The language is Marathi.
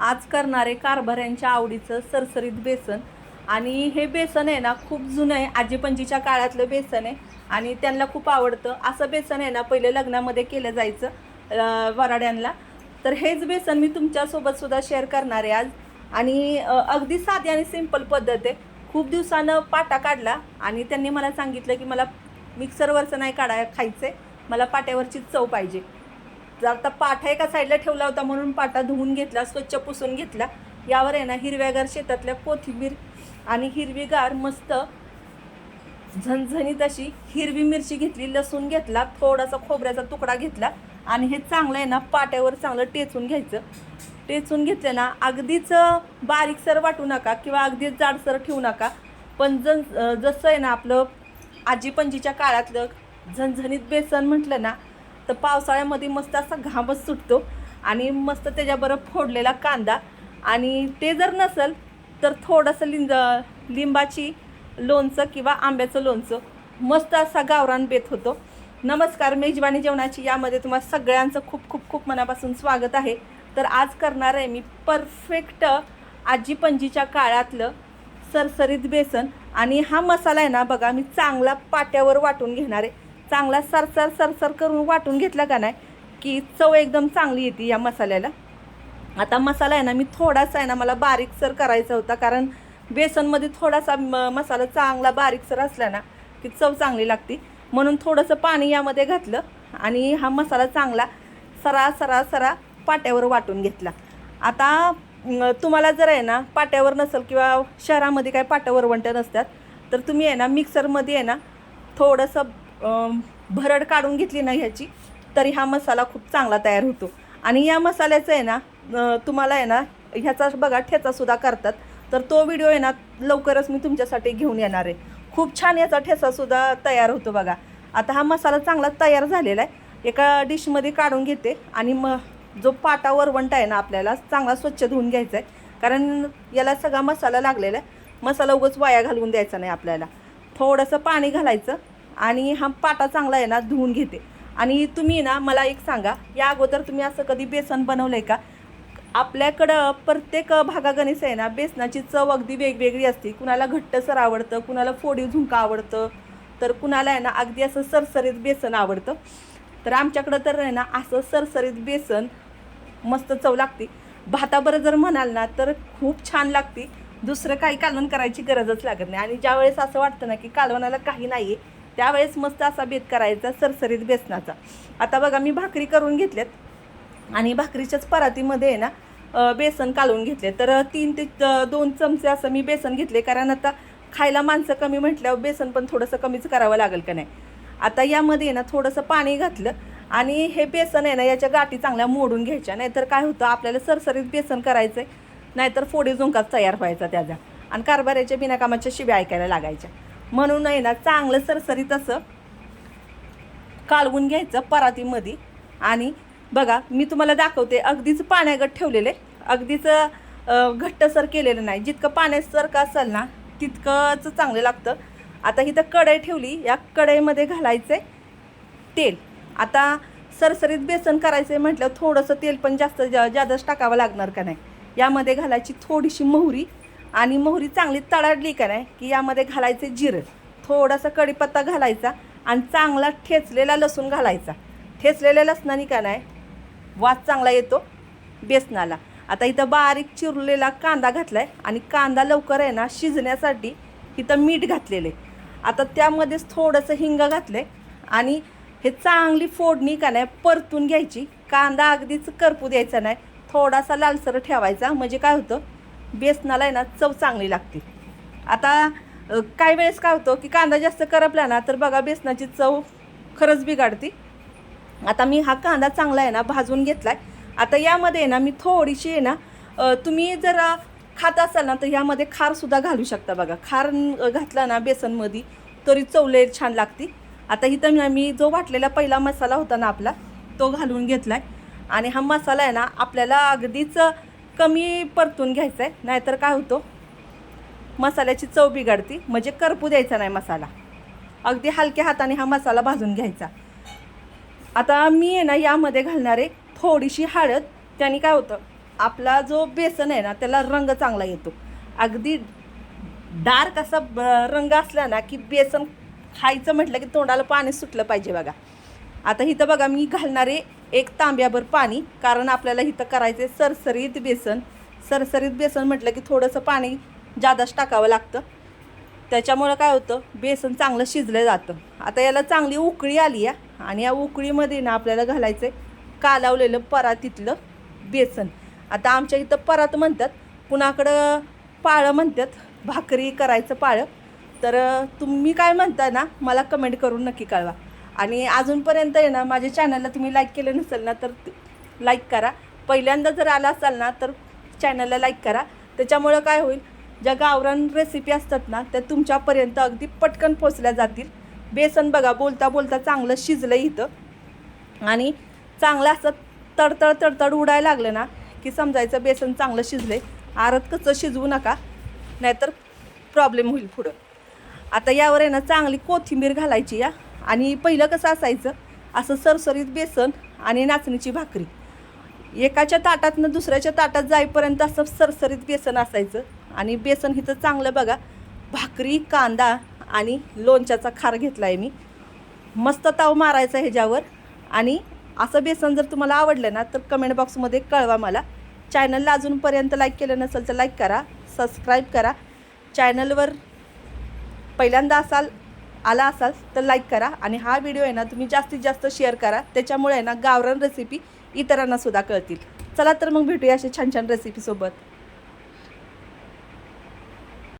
आज करणारे कारभाऱ्यांच्या आवडीचं सरसरीत बेसन. आणि हे बेसन आहे ना खूप जुनं आहे. आजीपंजीच्या काळातलं बेसन आहे. आणि त्यांना खूप आवडतं. असं बेसन आहे ना पहिले लग्नामध्ये केलं जायचं वराड्यांना. तर हेच बेसन मी तुमच्यासोबतसुद्धा शेअर करणार आहे आज. आणि अगदी साधी आणि सिंपल पद्धत आहे. खूप दिवसानं पाटा काढला आणि त्यांनी मला सांगितलं की मला मिक्सरवरचं नाही काढाय खायचं आहे मला पाट्यावरची चव पाहिजे. जर आता पाठा एका साईडला ठेवला होता म्हणून पाटा धुवून घेतला स्वच्छ पुसून घेतला. यावर आहे ना हिरव्यागार शेतातल्या कोथिंबीर आणि हिरवीगार मस्त झणझणीत अशी हिरवी मिरची घेतली लसूण घेतला थोडासा खोबऱ्याचा तुकडा घेतला आणि हे चांगलं आहे ना पाट्यावर चांगलं टेचून घ्यायचं. टेचून घेतलं ना अगदीच बारीकसर वाटू नका किंवा अगदीच जाडसर ठेवू नका. पण जण जसं आहे ना आपलं आजी पणजीच्या काळातलं झणझणीत बेसन म्हटलं ना तर पावसाळ्यामध्ये मस्त असा घामच सुटतो आणि मस्त त्याच्याबरोबर फोडलेला कांदा. आणि ते जर नसेल तर थोडंसं लिंज लिंबाची लोणचं किंवा आंब्याचं लोणचं मस्त असा गावरान बेत होतो. नमस्कार मेजवानी जेवणाची यामध्ये तुम्हाला सगळ्यांचं खूप खूप खूप मनापासून स्वागत आहे. तर आज करणार आहे मी परफेक्ट आजी पंजीच्या काळातलं सरसरीत बेसन. आणि हा मसाला आहे ना बघा मी चांगला पाट्यावर वाटून घेणार आहे. चांगला सरसर सरसर करून वाटून घेतला का नाही? की चव एकदम चांगली येते या मसाल्याला. आता मसाला आहे ना मी थोडासा आहे ना मला बारीकसर करायचा होता. कारण बेसनमध्ये थोडासा म मसाला चांगला बारीकसर असला ना की चव चांगली लागते. म्हणून थोडंसं पाणी यामध्ये घातलं आणि हा मसाला चांगला सरा सरा सरा पाट्यावर वाटून घेतला. आता तुम्हाला जर आहे ना पाट्यावर नसेल किंवा शहरामध्ये काय पाट्यावर वंट नसतात तर तुम्ही आहे ना मिक्सरमध्ये आहे ना थोडंसं भरड काढून घेतली ना ह्याची तरी हा मसाला खूप चांगला तयार होतो. आणि या मसाल्याचं आहे ना तुम्हाला आहे ना ह्याचा बघा ठेचासुद्धा करतात. तर तो व्हिडिओ आहे ना लवकरच मी तुमच्यासाठी घेऊन येणार आहे. खूप छान याचा ठेचासुद्धा तयार होतो बघा. आता हा मसाला चांगला तयार झालेला आहे. एका डिशमध्ये काढून घेते आणि मग जो पाटा वरवंट आहे ना आपल्याला चांगला स्वच्छ धुवून घ्यायचा आहे. कारण याला सगळा मसाला लागलेला आहे. मसाला उगाच वाया घालवून द्यायचा नाही आपल्याला. थोडंसं पाणी घालायचं. आणि हा पाटा चांगला आहे ना धुवून घेते. आणि तुम्ही ना मला एक सांगा या अगोदर तुम्ही असं कधी बेसन बनवलं आहे का? आपल्याकडं प्रत्येक भागागणिस आहे ना बेसनाची चव अगदी वेगवेगळी असते. कुणाला घट्टसर आवडतं कुणाला फोडीव झुंका आवडतं तर कुणाला आहे ना अगदी असं सरसरीत बेसन आवडतं. तर आमच्याकडं तर आहे ना असं सरसरीत बेसन मस्त चव लागते. भाताबरं जर म्हणाल ना तर खूप छान लागते. दुसरं काही कालवण करायची गरजच लागत नाही. आणि ज्यावेळेस असं वाटतं ना की कालवणाला काही नाही आहे त्यावेळेस मस्त असा बेत करायचा सरसरीत बेसनाचा. आता बघा मी भाकरी करून घेतल्यात. आणि भाकरीच्याच परातीमध्ये आहे ना बेसन कालवून घेतले तर तीन ते दोन चमचे असं मी बेसन घेतले कारण आता खायला माणसं कमी म्हटल्यावर बेसन पण थोडंसं कमीच करावं लागेल का नाही? आता यामध्ये आहे ना थोडंसं पाणी घातलं. आणि हे बेसन आहे ना याच्या गाठी चांगल्या मोडून घ्यायच्या. नाहीतर काय होतं आपल्याला सरसरीत बेसन करायचं आहे नाहीतर फोडी झुंकाच तयार व्हायचा त्याचा. आणि कारभाराच्या बिनाकामाच्या शिव्या ऐकायला लागायच्या. म्हणून आहे ना चांगलं सरसरीत असं कालवून घ्यायचं परातीमध्ये. आणि बघा मी तुम्हाला दाखवते अगदीच पाण्यागत ठेवलेले. अगदीच घट्ट घट्टसर केलेलं नाही. जितकं पाण्यासारखं असेल ना तितकंच चांगलं लागतं. आता इथं कढई ठेवली या कढईमध्ये घालायचे तेल. आता सरसरीत बेसन करायचं आहे म्हटलं थोडंसं तेल पण जास्त जा जादाच टाकावं लागणार का नाही? यामध्ये घालायची थोडीशी मोहरी आणि मोहरी चांगली तळाडली का नाही की यामध्ये घालायचे जिरं. थोडासा कढीपत्ता घालायचा आणि चांगला ठेचलेला लसूण घालायचा. ठेचलेल्या लसणाने का नाही वास चांगला येतो बेसनाला. आता इथं बारीक चिरलेला कांदा घातला आहे आणि कांदा लवकर आहे ना शिजण्यासाठी इथं मीठ घातलेलं आहे. आता त्यामध्येच थोडंसं हिंग घातलं आहे आणि हे चांगली फोडणी का नाही परतून घ्यायची. कांदा अगदीच करपू द्यायचा नाही. थोडासा लालसर ठेवायचा. म्हणजे काय होतं बेसनाला आहे ना चव चांगली लागते. आता काही वेळेस काय होतं की कांदा जास्त करपला ना तर बघा बेसनाची चव खरंच बिघाडते. आता मी हा कांदा चांगला आहे ना भाजून घेतला आहे आता यामध्ये आहे ना मी थोडीशी आहे ना तुम्ही जर खात असाल ना तर ह्यामध्ये खारसुद्धा घालू शकता बघा. खार घातला ना बेसनमध्ये तरी चवले छान लागते. आता इथं मी- मी जो वाटलेला पहिला मसाला होता ना आपला तो घालून घेतला आहे आणि हा मसाला आहे ना आपल्याला अगदीच कमी परतून घ्यायचं आहे नाहीतर काय होतं? मसाल्याची चव बिघडती म्हणजे करपू द्यायचा नाही मसाला. अगदी हलक्या हाताने हा मसाला भाजून घ्यायचा. आता मी आहे ना यामध्ये घालणार थोडीशी हळद. त्याने काय होतं आपला जो बेसन आहे ना त्याला रंग चांगला येतो. अगदी डार्क असा ब- रंग असला ना की बेसन खायचं म्हटलं की तोंडाला पाणी सुटलं पाहिजे बघा. आता इथं बघा मी घालणारे एक तांब्याभर पाणी कारण आपल्याला इथं करायचे सरसरीत बेसन. सरसरीत बेसन म्हटलं की थोडंसं पाणी जादाच टाकावं लागतं. त्याच्यामुळं काय होतं बेसन चांगलं शिजलं जातं. आता याला चांगली उकळी आली आहे आणि या उकळीमध्ये ना आपल्याला घालायचं आहे कालावलेलं परातीतलं बेसन. आता आमच्या इथं परात म्हणतात कुणाकडं पाळं म्हणतात भाकरी करायचं पाळं तर तुम्ही काय म्हणता ना मला कमेंट करून नक्की कळवा. आणि अजूनपर्यंत आहे ना माझ्या चॅनलला तुम्ही लाईक केलं नसेल ना तर लाईक करा. पहिल्यांदा जर आला असाल ना तर चॅनलला लाईक करा. त्याच्यामुळं काय होईल ज्या गावरान रेसिपी असतात ना त्या तुमच्यापर्यंत अगदी पटकन पोचल्या जातील. बेसन बघा बोलता बोलता चांगलं शिजलं इथं. आणि चांगलं असं तडतड तडतड उडायला लागलं ना की समजायचं बेसन चांगलं शिजलं आरत कसं शिजवू नका नाहीतर प्रॉब्लेम होईल पुढं. आता यावर आहे ना चांगली कोथिंबीर घालायची या. आणि पहिलं कसं असायचं? असं सरसरीत बेसन आणि नाचणीची भाकरी. एकाच्या ताटातनं दुसऱ्याच्या ताटात जाईपर्यंत असं सरसरीत बेसन असायचं. आणि बेसन हिचं चांगलं बघा भाकरी कांदा आणि लोणच्याचा खार घेतला आहे मी. मस्त ताव मारायचा ह्याच्यावर. आणि असं बेसन जर तुम्हाला आवडलं ना तर कमेंट बॉक्समध्ये कळवा मला. चॅनलला अजूनपर्यंत लाईक केलं नसेल तर लाईक करा सबस्क्राईब करा. चॅनलवर पहिल्यांदा असाल आला असाल तर लाईक करा आणि हा व्हिडिओ आहे ना तुम्ही जास्तीत जास्त शेअर करा. त्याच्यामुळे आहे ना गावरान रेसिपी इतरांना सुद्धा कळतील. चला तर मग भेटूया अशा छान छान रेसिपीसोबत